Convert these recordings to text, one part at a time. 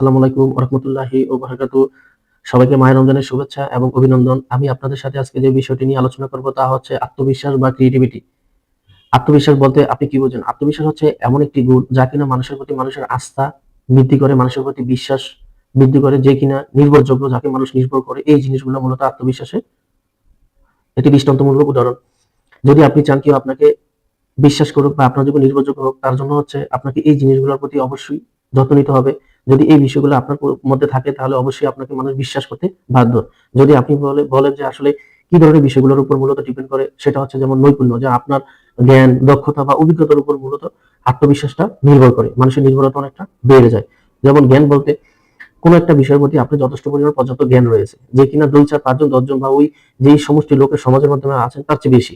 আসসালামু আলাইকুম রহমতুল্লাহি ও বারাকাতু সবাইকে মায়ের রমজানের শুভেচ্ছা এবং অভিনন্দন। আমি আপনাদের সাথে আজকে যে বিষয়টি নিয়ে আলোচনা করব তা হচ্ছে আত্মবিশ্বাস বা ক্রিয়েটিভিটি আত্মবিশ্বাস বলতে আপনি কি বোঝেন? আত্মবিশ্বাস হচ্ছে এমন একটি গুণ যা কিনা মানুষের প্রতি মানুষের আস্থা বৃদ্ধি করে, মানুষের প্রতি বিশ্বাস বৃদ্ধি করে যে কিনা নির্ভরযোগ্য, যাকে মানুষ নির্ভর করে। এই জিনিসগুলো মূলত আত্মবিশ্বাসে। একটি দৃষ্টান্তমূলক উদাহরণ। যদি আপনি চান কেউ আপনাকে বিশ্বাস করুক বা আপনার যখন নির্ভরযোগ্য হোক, তার জন্য হচ্ছে আপনাকে এই জিনিসগুলোর প্রতি অবশ্যই যত্ন নিতে হবে। যদি এই বিষয়গুলো আপনার মধ্যে থাকে, তাহলে অবশ্যই আপনাকে মানুষ বিশ্বাস করতে বাধ্য। যদি আপনি বলে, বলেন যে আসলে কি ধরনের বিষয়গুলোর উপর মূলত ডিপেন্ড করে, সেটা হচ্ছে যেমন নৈপুণ্য, যে আপনার জ্ঞান, দক্ষতা বা অভিজ্ঞতার উপর মূলত আত্মবিশ্বাসটা নির্ভর করে। মানুষের নির্ভরতা অনেকটা বেড়ে যায়। যেমন জ্ঞান বলতে কোনো একটা বিষয়ের প্রতি আপনার যথেষ্ট পরিমাণ পর্যাপ্ত জ্ঞান রয়েছে, যে কিনা দুই চার পাঁচজন, দশজন বা ওই যেই সমষ্টি লোকের সমাজের মাধ্যমে আছেন, তার চেয়ে বেশি।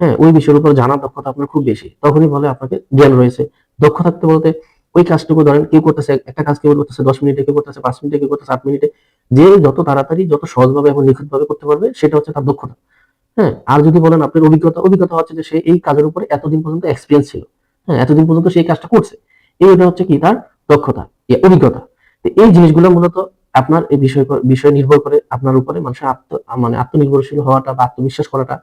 হ্যাঁ ওই বিষয়ের উপর জানার দক্ষতা আপনার খুব বেশি। তখনই বলে আপনাকে জ্ঞান রয়েছে। দক্ষ থাকতে বলতে ওই কাজটুকু ধরেন কেউ করতেছে, একটা কাজ কেউ করতেছে, দশ মিনিটে কেউ করতেছে, পাঁচ মিনিটে কেউ করতেছে, আট মিনিটে, যে যত তাড়াতাড়ি, যত সহজভাবে এবং নিখুঁতভাবে করতে পারবে, সেটা হচ্ছে তার দক্ষতা। হ্যাঁ আর যদি বলেন আপনার অভিজ্ঞতা অভিজ্ঞতা হচ্ছে যে সে এই কাজের উপরে এতদিন পর্যন্ত এক্সপিরিয়েন্স ছিল। হ্যাঁ এতদিন পর্যন্ত সেই কাজটা করছে। এইটা হচ্ছে কি? তার দক্ষতা অভিজ্ঞতা। এই জিনিসগুলো মূলত আপনার এই বিষয় বিষয় নির্ভর করে আপনার উপরে মানুষের আত্ম মানে আত্মনির্ভরশীল হওয়াটা বা আত্মবিশ্বাস করাটা।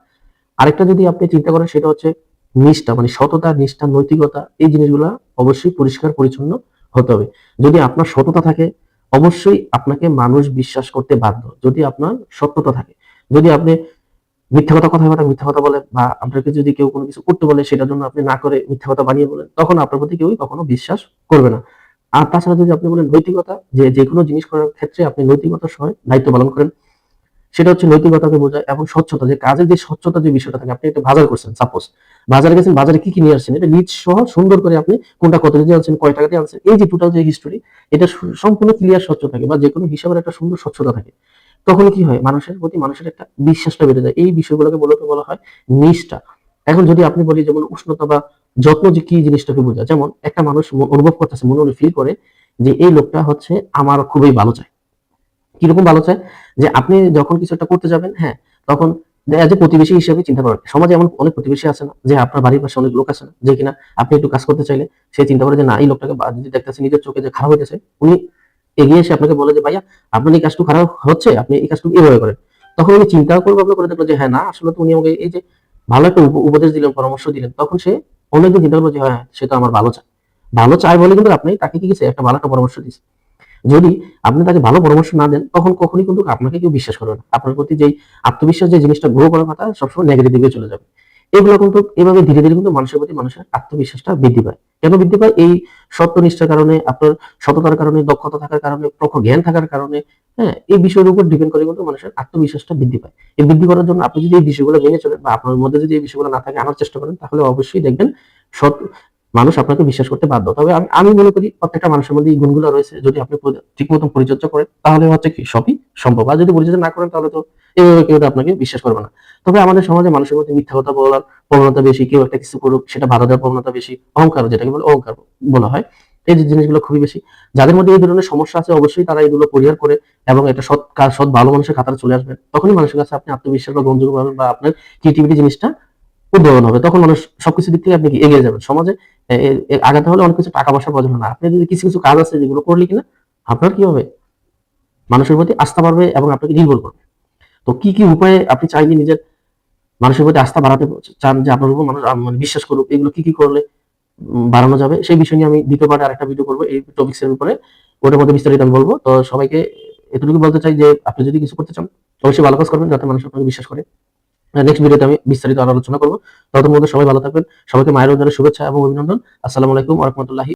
আরেকটা যদি আপনি চিন্তা করেন, সেটা হচ্ছে নিষ্ঠা মানে সততা, নিষ্ঠা, নৈতিকতা এই জিনিসগুলো অবশ্যই পরিষ্কার, পরিচ্ছন্ন হতে হবে। যদি আপনার সততা থাকে, অবশ্যই আপনাকে মানুষ বিশ্বাস করতে বাধ্য, যদি আপনার সত্যতা থাকে। যদি আপনি মিথ্যা কথা কথা কথা মিথ্যা কথা বলেন, বা আপনাকে যদি কেউ কোনো কিছু করতে বলে, সেটার জন্য আপনি না করে মিথ্যা কথা বানিয়ে বলেন, তখন আপনার প্রতি কেউই কখনো বিশ্বাস করবে না। আর তাছাড়া যদি আপনি বলেন নৈতিকতা, যে যে কোনো জিনিস করার ক্ষেত্রে আপনি নৈতিকতার সহ দায়িত্ব পালন করেন সেটা হচ্ছে নৈতিকতাকে বোঝায় এবং স্বচ্ছতা, যে কাজের যে স্বচ্ছতা যে বিষয়টা থাকে, আপনি একটা বাজার করছেন সাপোজ বাজারে গেছেন, বাজারে কি কি নিয়ে আসছেন? এটা নিজ সহ সুন্দর করে আপনি কোনটা কত দিয়ে আনছেন, কয় টাকা দিয়ে আনছেন, এই যে টোটাল যে হিস্টোরি এটা সম্পূর্ণ ক্লিয়ার স্বচ্ছ থাকে বা যে কোনো হিসাবের একটা সুন্দর স্বচ্ছতা থাকে। তখন কি হয়, মানুষের প্রতি মানুষের একটা বিশ্বাসটা বেড়ে যায়। এই বিষয়গুলোকে মূলত বলা হয় নিষ্ঠা। এখন যদি আপনি বলি, যেমন উষ্ণতা বা যত্ন যে কি জিনিসটাকে বোঝায়, যেমন একটা মানুষ অনুভব করতেছে, মনে মনে ফিল করে যে এই লোকটা হচ্ছে আমার খুবই ভালো চায়। কীরকম ভালো চায়? যে আপনি যখন কিছু একটা করতে যাবেন হ্যাঁ তখন এ প্রতিবেশী হিসেবে চিন্তা করেন। সমাজে এমন অনেক প্রতিবেশী আছে না, যে আপনার বাড়ির পাশে অনেক লোক আছে না, যে কিনা আপনি একটু কাজ করতে চাইলে সে চিন্তা করে যে, না, এই লোকটাকে যদি দেখতেছে নিজের চোখে যে খারাপ হইতেছে, উনি এগিয়ে এসে আপনাকে বলে যে, ভাইয়া, আপনার এই কাজটুকু খারাপ হচ্ছে, আপনি এই কাজটুকু এভাবে করেন। তখন উনি চিন্তা করবে আপনার করে দেখল যে হ্যাঁ না, আসলে তো উনি আমাকে এই যে ভালো একটা উপ- উপদেশ দিলেন, পরামর্শ দিলেন। তখন সে অনেকদিন চিন্তা করবে যে হ্যাঁ সে তো আমার ভালো চায়। ভালো চায় বলে কিন্তু আপনি তাকে কি গেছে একটা ভালো একটা পরামর্শ দিয়েছে। যদি আপনি তাকে ভালো পরামর্শ না দেন, তখন কখনই কিন্তু আপনাকে কেউ বিশ্বাস করবে না। আপনার প্রতি যেই আত্মবিশ্বাস যে জিনিসটা গ্রো করার কথা, সবসময় নেগেটিভ দিকে চলে যাবে। এগুলো কিন্তু, এভাবে ধীরে ধীরে কিন্তু মানুষের প্রতি মানুষের আত্মবিশ্বাসটা বৃদ্ধি পায়। কেন বৃদ্ধি পায়? এই সত্যনিষ্ঠার কারণে, আপনার সততার কারণে, দক্ষতা থাকার কারণে, প্রখর জ্ঞান থাকার কারণে হ্যাঁ এই বিষয়ের উপর ডিপেন্ড করে কিন্তু মানুষের আত্মবিশ্বাসটা বৃদ্ধি পায়। এই বৃদ্ধি করার জন্য আপনি যদি এই বিষয়গুলো মেনে চলেন বা আপনার মধ্যে যদি এই বিষয়গুলো না থাকে, আনার চেষ্টা করেন, তাহলে অবশ্যই দেখবেন সৎ মানুষ আপনাকে বিশ্বাস করতে বাধ্য। তবে আমি আমি মনে করি প্রত্যেকটা মানুষের মধ্যে এই গুণগুলো রয়েছে। যদি আপনি ঠিক মতন পরিচর্যা করেন, তাহলে হচ্ছে কি সবই সম্ভব। আর যদি পরিচর্যা না করেন, তাহলে তো এইভাবে কেউ আপনাকে বিশ্বাস করবে না। তবে আমাদের সমাজে মানুষের মধ্যে মিথ্যা কথা বলার প্রবণতা বেশি, কেউ একটা কিছু করুক, সেটা বাধা দেওয়ার প্রবণতা বেশি, অহংকার, যেটাকে বলে অহংকার বলা হয়। এই যে জিনিসগুলো খুবই বেশি। যাদের মধ্যে এই ধরনের সমস্যা আছে, অবশ্যই তারা এগুলো পরিহার করে এবং এটা সৎ সৎ ভালো মানুষের কাতারে চলে আসবেন তখনই মানুষের কাছে আপনি আত্মবিশ্বাস বা গ্রহণযোগ্য পাবেন বা আপনার ক্রিয়েটিভিটি জিনিসটা উদ্ভাবন হবে। তখন মানুষ সবকিছু দিক থেকে আপনি এগিয়ে যাবেন? সমাজে আগাতে হলে অনেক কিছু টাকা পয়সা প্রয়োজন না আপনি যদি কিছু কিছু কাজ আছে যেগুলো করলে কিনা, আপনার কি হবে? মানুষের প্রতি আস্থা বাড়বে এবং আপনাকে নির্ভর করবে। তো কি কি উপায়ে আপনি চাইলে নিজের মানুষের প্রতি আস্থা বাড়াতে চান যে আপনার উপর মানুষ মানে বিশ্বাস করুক, এগুলো কি কি করলে বাড়ানো যাবে? সেই বিষয় নিয়ে আমি দ্বিতীয় পার্টে আরেকটা ভিডিও করব। এই টপিক্স এর উপরে ওটার মধ্যে বিস্তারিত আমি বলব। তো সবাইকে এতটুকু বলতে চাই যে, আপনি যদি কিছু করতে চান, অবশ্যই ভালো কাজ করবেন যাতে মানুষ আপনাকে বিশ্বাস করে। নেক্সট ভিডিওতে আমি বিস্তারিত আলোচনা করব। ততক্ষণ মধ্যে সবাই ভালো থাকবেন। সবাইকে মায়ের রমজানের শুভেচ্ছা এবং অভিনন্দন। আসসালামু আলাইকুম রহমতুল্লাহি।